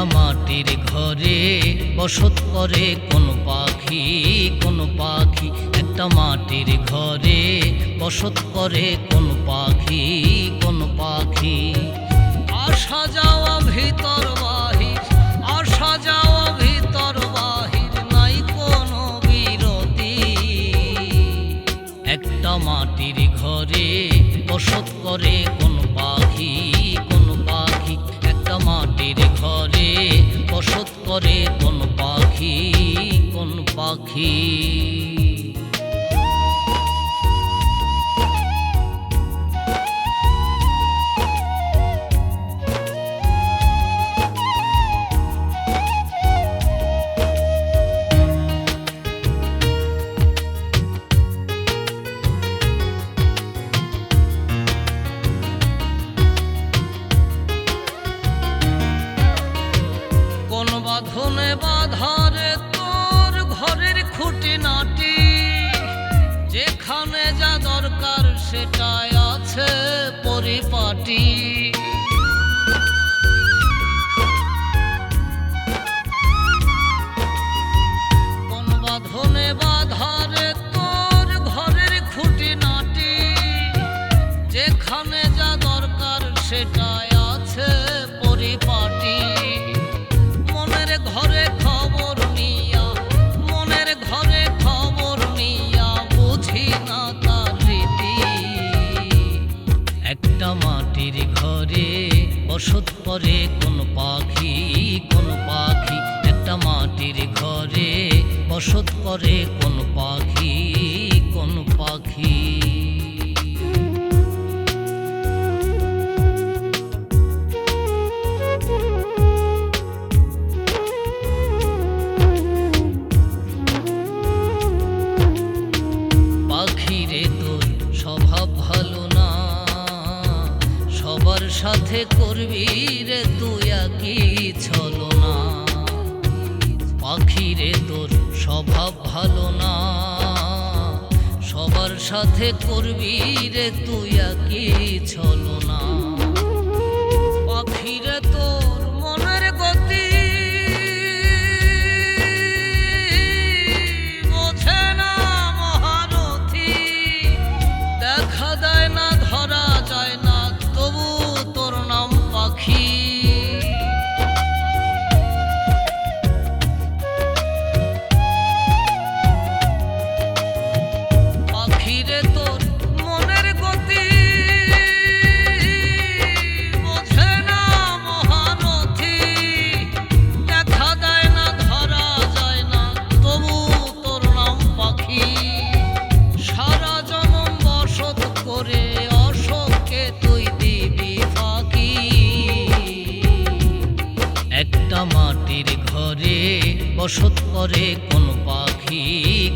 ঘরে বসত করে কোন পাখি কোন পাখি? একটা মাটির ঘরে বসত করে কোন পাখি কোন পাখি? আসা যাওয়া ভিতর বাহির আসা যাওয়া ভিতর বাহির নাই কোনো বিরতি। একটা মাটির ঘরে বসত করে কোন করে কোন পাখি কোন পাখি? বাঁধনে বাঁধারে তোর ঘরের খুঁটি নাটি যেখানে যা দরকার সেটাই আছে পরিপাটি। বসত পরে কোন পাখি কোন পাখি একটা মাটির ঘরে। বসত করে কোন পাখি সাথে করবি রে তুই কি ছলো না পাখিরে তোর স্বভাব ভালো না। সবার সাথে করবি রে তুই কি ছলো না বসত করে কোন পাখি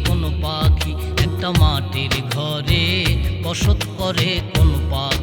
কোন পাখি একটা মাটির ঘরে। বসত করে কোন পাখি